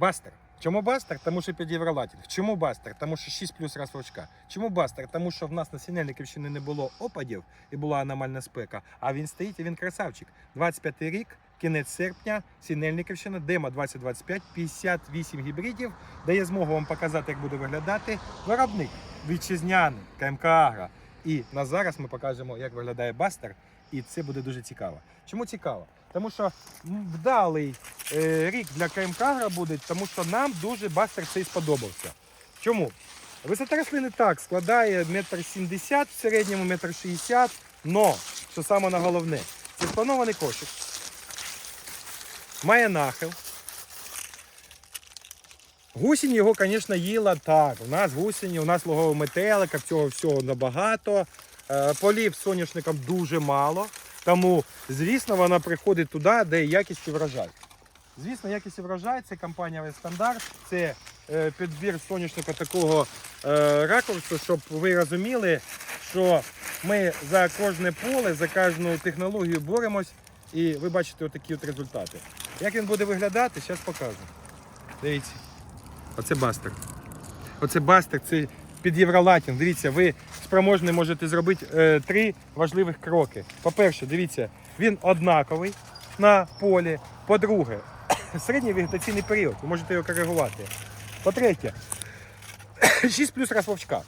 Бастер. Чому бастер? Тому що під євролатінг. Чому бастер? Тому що 6 плюс розсрочка. Чому бастер? Тому що в нас на Сінельниківщині не було опадів і була аномальна спека. А він стоїть і він красавчик. 25 рік, кінець серпня, Сінельниківщина, демо 2025, 58 гібридів, дає змогу вам показати, як буде виглядати виробник вітчизняний КМК Агро. І на зараз ми покажемо, як виглядає бастер, і це буде дуже цікаво. Чому цікаво? Тому що вдалий е, рік для КМК буде, тому що нам дуже бастер цей сподобався. Чому? Висота рослини так складає метр сімдесят, в середньому метр шістдесят, но, що саме на головне, це спланований кошик. Має нахил. Гусінь його, звісно, їла так. У нас гусінь, у нас логового метелика, цього всього набагато. Е, Полів соняшником дуже мало. Тому, звісно, вона приходить туди, де якість і врожай. Звісно, якість і врожай це компанія Вестандарт, це е, підбір соняшника такого е, ракурсу, щоб ви розуміли, що ми за кожне поле, за кожну технологію боремось, і ви бачите отакі от результати. Як він буде виглядати, зараз покажу. Дивіться. Оце бастер. Оце бастер, це під євролатінг. Дивіться, ви спроможні можете зробити е, три важливих кроки. По-перше, дивіться, він однаковий на полі. По-друге, середній вегетаційний період, ви можете його коригувати. По-третє, 6 плюс розловчка.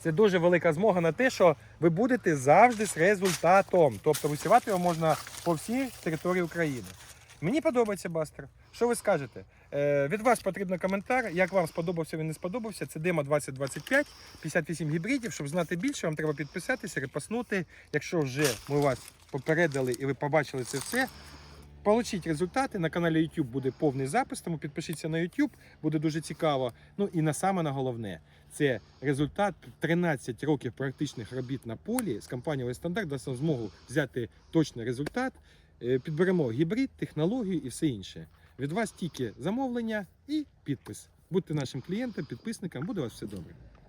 Це дуже велика змога на те, що ви будете завжди з результатом. Тобто висівати його можна по всій території України. Мені подобається бастер. Що ви скажете? Е, від вас потрібен коментар. Як вам сподобався, він не сподобався. Це демо 2025, 58 гібридів. Щоб знати більше, вам треба підписатися, репоснути. Якщо вже ми вас попередили і ви побачили це все, Получіть результати. На каналі YouTube буде повний запис, тому підпишіться на YouTube, буде дуже цікаво. Ну і на саме на головне, це результат 13 років практичних робіт на полі з компанією Стандарт дасть нам змогу взяти точний результат. Е, Підберемо гібрид, технологію і все інше. Від вас тільки замовлення і підпис. Будьте нашим клієнтом, підписником, буде у вас все добре.